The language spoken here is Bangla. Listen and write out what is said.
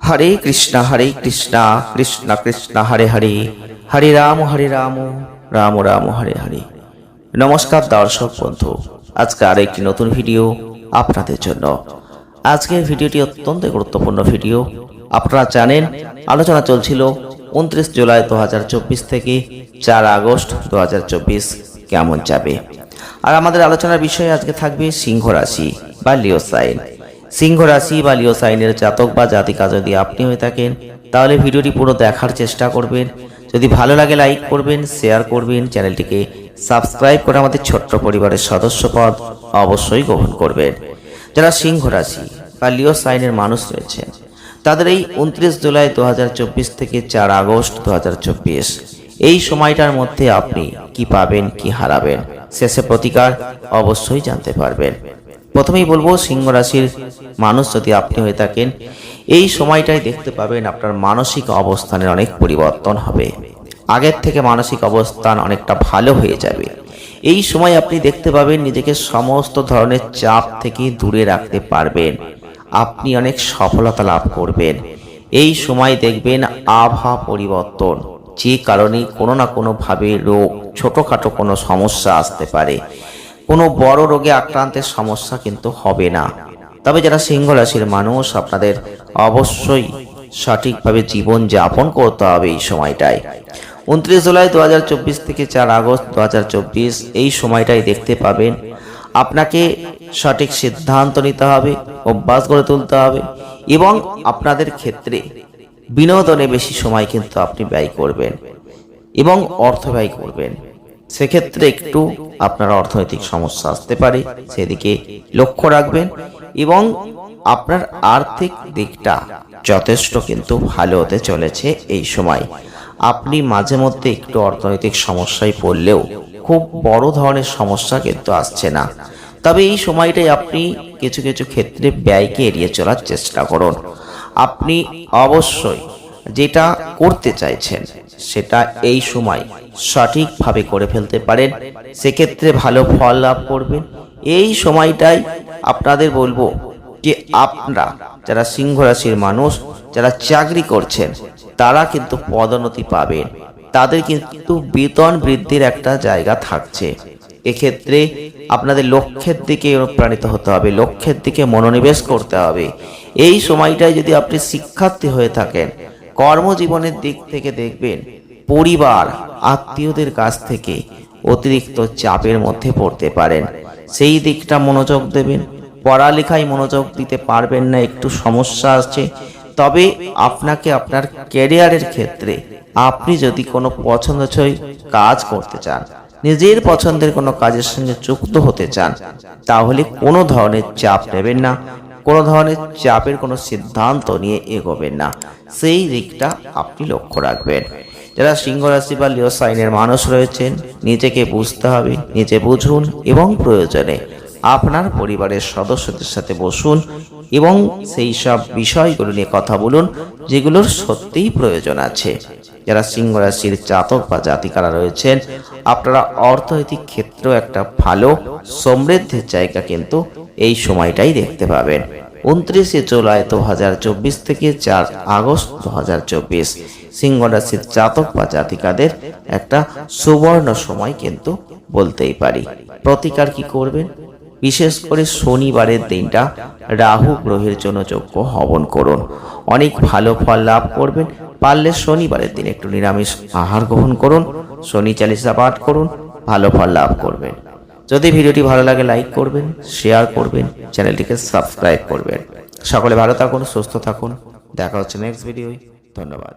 হরে কৃষ্ণ হরে কৃষ্ণ কৃষ্ণ কৃষ্ণ, হরে হরে হরে রাম হরে রাম রাম রাম, হরে হরে। নমস্কার দর্শক বন্ধু, আজকে আরেকটি নতুন ভিডিও আপনাদের জন্য। আজকের ভিডিওটি অত্যন্ত গুরুত্বপূর্ণ ভিডিও। আপনারা জানেন, আলোচনা চলছিল উনত্রিশ জুলাই দু হাজার চব্বিশ থেকে চার আগস্ট দু হাজার চব্বিশ কেমন যাবে। আর আমাদের আলোচনার বিষয় আজকে থাকবে সিংহ রাশি বা লিওসাইন। সিংহ রাশি বা লিওসাইনের জাতক বা জাতিকা যদি আপনি হয়ে থাকেন, তাহলে ভিডিওটি পুরো দেখার চেষ্টা করবেন। যদি ভালো লাগে লাইক করবেন, শেয়ার করবেন, চ্যানেলটিকে সাবস্ক্রাইব করে আমাদের ছোট্ট পরিবারের সদস্য পদ অবশ্যই গ্রহণ করবেন। যারা সিংহ রাশি বা লিও সাইনের মানুষ রয়েছেন, তাদের এই উনত্রিশ জুলাই দু হাজার চব্বিশ থেকে চার আগস্ট দু হাজার চব্বিশ এই সময়টার মধ্যে আপনি কি পাবেন, কি হারাবেন? শেষে প্রতিকার অবশ্যই জানতে পারবেন। প্রথমেই বলব, সিংহ রাশির মানুষ যদি আপনি হয়ে থাকেন, এই সময়টাই দেখতে পাবেন আপনার মানসিক অবস্থানের অনেক পরিবর্তন হবে। আগের থেকে মানসিক অবস্থান অনেকটা ভালো হয়ে যাবে। এই সময় আপনি দেখতে পাবেন নিজেকে সমস্ত ধরনের চাপ থেকে দূরে রাখতে পারবেন। আপনি অনেক সফলতা লাভ করবেন। এই সময় দেখবেন আবহাওয়া পরিবর্তন। যে কারণে কোনো না কোনোভাবে রোগ, ছোটোখাটো কোনো সমস্যা আসতে পারে। কোনো বড় রোগে আক্রান্তের সমস্যা কিন্তু হবে না। তবে যারা সিংহ রাশির মানুষ, আপনাদের অবশ্যই সঠিকভাবে জীবন যাপন করতে হবে এই সময়টায়। উনত্রিশ জুলাই দু হাজার চব্বিশ থেকে চার আগস্ট দু হাজার চব্বিশ, এই সময়টাই দেখতে পাবেন আপনাকে সঠিক সিদ্ধান্ত নিতে হবে, অভ্যাস গড়ে তুলতে হবে এবং আপনাদের ক্ষেত্রে বিনোদনে বেশি সময় কিন্তু আপনি ব্যয় করবেন এবং অর্থ ব্যয় করবেন। সেক্ষেত্রে একটু আপনার অর্থনৈতিক সমস্যা আসতে পারে, সেদিকে লক্ষ্য রাখবেন এবং আপনার আর্থিক দিকটা যথেষ্ট কিন্তু ভালো হতে চলেছে এই সময়। আপনি মাঝে মধ্যে একটু অর্থনৈতিক সমস্যায় পড়লেও খুব বড় ধরনের সমস্যা কিন্তু আসছে না। তবে এই সময়টাই আপনি কিছু কিছু ক্ষেত্রে ব্যয়কে এড়িয়ে চলার চেষ্টা করুন। আপনি অবশ্যই যেটা করতে চাইছেন, সেটা এই সময় সঠিকভাবে করে ফেলতে পারেন। সেক্ষেত্রে ভালো ফল লাভ করবেন। এই সময়টাই আপনাদের বলব যে আপনারা যারা সিংহ রাশির মানুষ, যারা চাকরি করছেন, তারা কিন্তু পদোন্নতি পাবেন। তাদের কিন্তু বেতন বৃদ্ধির একটা জায়গা থাকছে। এক্ষেত্রে আপনাদের লক্ষ্যের দিকে অনুপ্রাণিত হতে হবে, লক্ষ্যের দিকে মনোনিবেশ করতে হবে। এই সময়টায় যদি আপনি শিক্ষার্থী হয়ে থাকেন, কর্মজীবনের দিক থেকে দেখবেন পরিবার আত্মীয়দের কাছ থেকে অতিরিক্ত চাপের মধ্যে পড়তে পারেন। সেই দিকটা মনোযোগ দেবেন। পড়ালেখায় মনোযোগ দিতে পারবেন না, একটু সমস্যা আছে। তবে আপনাকে আপনার ক্যারিয়ারের ক্ষেত্রে আপনি যদি কোনো পছন্দছই কাজ করতে চান, নিজের পছন্দের কোনো কাজের সঙ্গে যুক্ত হতে চান, তাহলে কোনো ধরনের চাপ নেবেন না। কোনো ধরনের চাপের কোনো সিদ্ধান্ত নিয়ে এগোবেন না। সেই দিকটা আপনি লক্ষ্য রাখবেন। যারা সিংহ রাশি বা লিও সাইনের মানুষ রয়েছেন, নিজেকে বুঝতে হবে, নিজে বুঝুন এবং প্রয়োজনে আপনার পরিবারের সদস্যদের সাথে বসুন এবং সেই সব বিষয়গুলো নিয়ে কথা বলুন, যেগুলোর সত্যিই প্রয়োজন আছে। যারা সিংহ রাশির জাতক বা জাতিকারা রয়েছেন, আপনারা অর্থনৈতিক ক্ষেত্রেও একটা ভালো সমৃদ্ধির জায়গা কিন্তু এই সময়টাই দেখতে পাবেন। উনত্রিশে জুলাই দু হাজার চব্বিশ থেকে চার আগস্ট দু হাজার চব্বিশ সিংহ রাশির জাতক বা জাতিকাদের একটা সুবর্ণ সময় কিন্তু বলতেই পারি। প্রতিকার কি করবেন? বিশেষ করে শনিবারের দিনটা রাহু গ্রহের জন্য যোগ্য হবন করুন। অনেক ভালো ফল লাভ করবেন পারলে শনিবারের দিন একটু নিরামিষ আহার গ্রহণ করুন, শনি চালিসা পাঠ করুন, ভালো ফল লাভ করবেন। যদি ভিডিওটি ভালো লাগে, লাইক করবেন, শেয়ার করবেন, চ্যানেলটিকে সাবস্ক্রাইব করবেন। সকলে ভালো থাকুন, সুস্থ থাকুন। দেখা হচ্ছে নেক্সট ভিডিও ধন্যবাদ।